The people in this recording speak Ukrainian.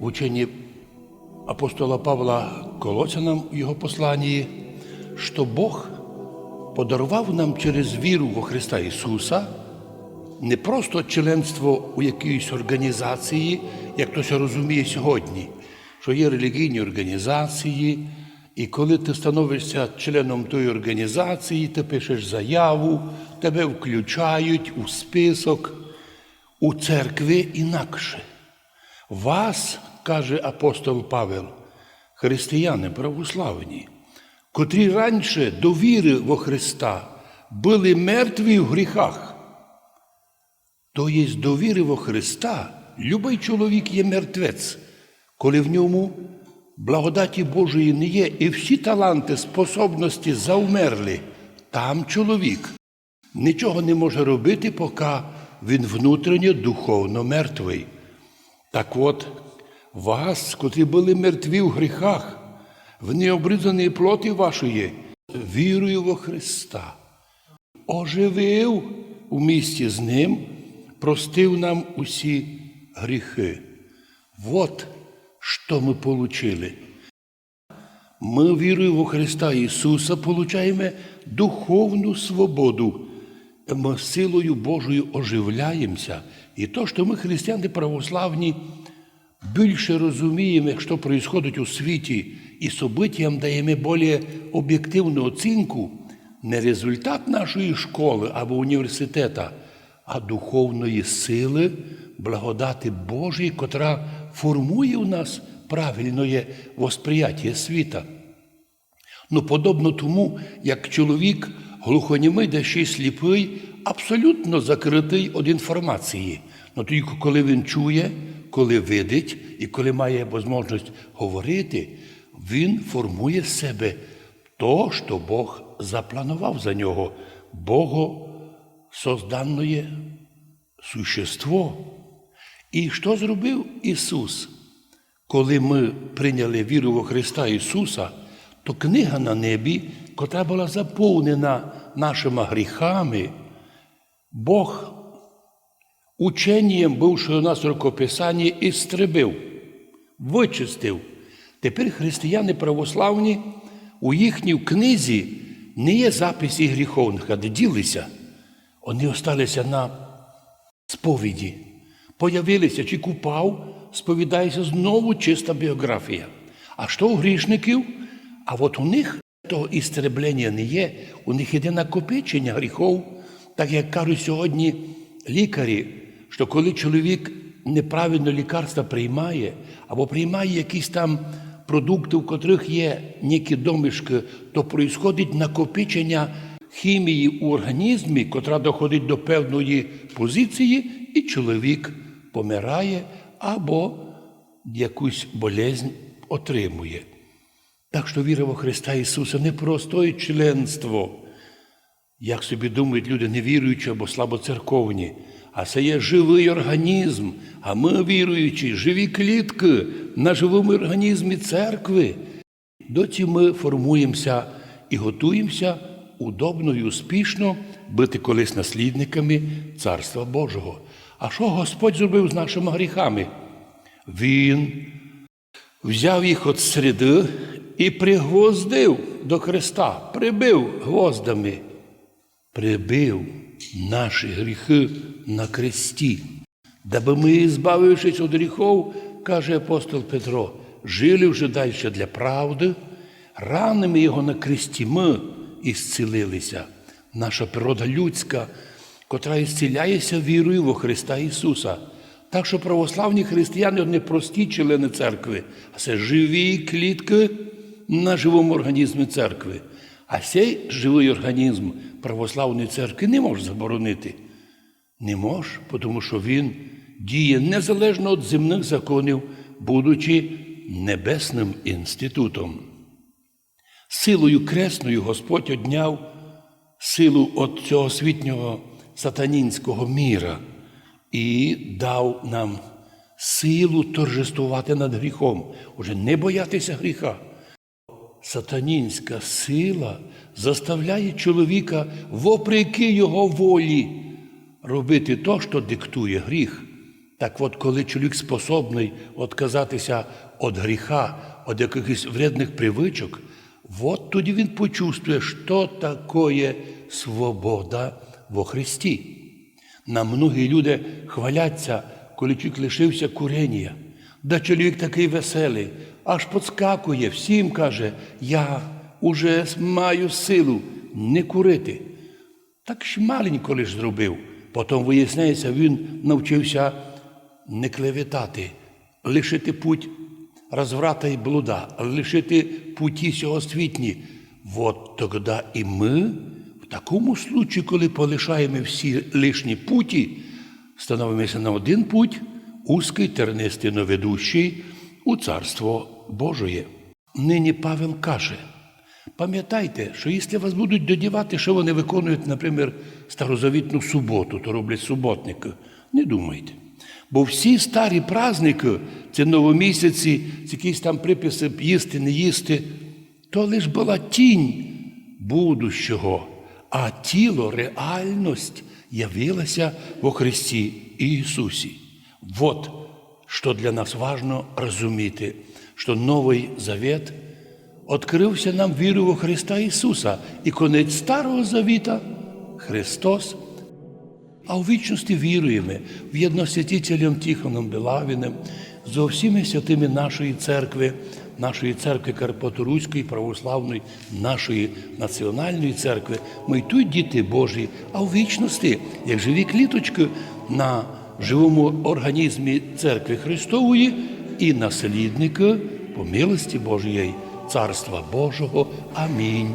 в ученні апостола Павла Колосянам в його посланні, що Бог подарував нам через віру во Христа Ісуса не просто членство у якійсь організації, як то це розуміє сьогодні, що є релігійні організації, і коли ти становишся членом тої організації, ти пишеш заяву, тебе включають у список у церкви інакше. Вас, каже апостол Павел, християни православні, котрі раніше до віри во Христа були мертві в гріхах. То є до віри во Христа, любий чоловік є мертвець, коли в ньому благодаті Божої не є, і всі таланти, способності завмерли, там чоловік нічого не може робити, поки він внутрішньо духовно мертвий. Так от, вас, котрі були мертві в гріхах, в необрізаної плоті вашої, вірою во Христа, оживив у місті з ним, простив нам усі гріхи. Вот що ми получили. Ми вірою во Христа Ісуса получаємо духовну свободу. Ми силою Божою оживляємося. І то, що ми, християни православні, більше розуміємо, що відбувається у світі, і событиям даємо більш об'єктивну оцінку, не результат нашої школи або університету, а духовної сили, благодати Божої, котра формує у нас правильне восприяття світа. Ну, подобно тому, як чоловік глухонімий, де ще й сліпий, абсолютно закритий від інформації. Ну тільки коли він чує, коли видить і коли має можливість говорити, він формує з себе то, що Бог запланував за нього, Бого созданне существо. І що зробив Ісус? Коли ми прийняли віру во Христа Ісуса, то книга на небі, котра була заповнена нашими гріхами, Бог ученням, бувши у нас в рукописанні, істребив, вичистив. Тепер християни православні у їхній книзі не є записі гріховних, де ділися. Вони осталися на сповіді. Появилися, чи купав, сповідається знову чиста біографія. А що у грішників? А от у них того істреблення не є, у них іде накопичення гріхов, так як кажуть сьогодні лікарі, що коли чоловік неправильно лікарства приймає, або приймає якісь там продукти, в котрих є які домішки, то проїсходить накопичення хімії у організмі, котра доходить до певної позиції, і чоловік помирає або якусь болезнь отримує. Так що віра во Христа Ісуса не просто членство, як собі думають люди невіруючі або слабоцерковні, а це є живий організм, а ми, віруючі, живі клітки на живому організмі церкви. Доті ми формуємося і готуємося удобно і успішно бути колись наслідниками Царства Божого. А що Господь зробив з нашими гріхами? Він взяв їх від середи і пригвоздив до Христа, прибив гвоздами, прибив наші гріхи на кресті, даби ми, збавившись від гріхов, каже апостол Петро, жили вже далі для правди, ранами його на кресті ми ісцілилися. Наша природа людська, котра ісціляється вірою во Христа Ісуса. Так що православні християни не прості члени церкви, а це живі клітки на живому організмі церкви. А цей живий організм православної церкви не може заборонити. Не може, тому що він діє незалежно від земних законів, будучи небесним інститутом. Силою кресною Господь одняв силу від цього світнього сатанінського міра і дав нам силу торжествувати над гріхом, уже не боятися гріха. Сатанінська сила заставляє чоловіка, вопреки його волі, робити то, що диктує гріх. Так от, коли чоловік способний відказатися від гріха, від якихось вредних привичок, от тоді він почувствує, що таке свобода во Христі. На многі люди хваляться, коли чоловік лишився курення. Да чоловік такий веселий, аж подскакує, всім каже, я уже маю силу не курити. Так ж маленько лиш зробив. Потім виясняється, він навчився не клеветати, лишити путь розврата і блуда, лишити путі сьогосвітні. Вот тоді і ми, в такому случаю, коли полишаємо всі лишні путі, становимося на один путь, узкий, тернистий, но ведущий у Царство Божоє. Нині Павел каже, Пам'ятайте, що якщо вас будуть додівати, що вони виконують, наприклад, старозавітну суботу, то роблять суботники, не думайте. Бо всі старі праздники, це новомісяці, якісь там приписи їсти, не їсти, то лиш була тінь будущого, а тіло, реальність явилася во Христі Ісусі. Вот що для нас важно розуміти, що Новий Завет – Открився нам віру во Христа Ісуса і конець Старого Завіта Христос. А у вічності віруємо в єдносвятителем Тихоном Белавіним, зо всіми святими нашої церкви, нашої церкви Карпаторуської, православної, нашої національної церкви. Ми тут діти Божі, а у вічності, як живі кліточки на живому організмі церкви Христової і наслідника по милості Божої. Царства Божого. Амінь.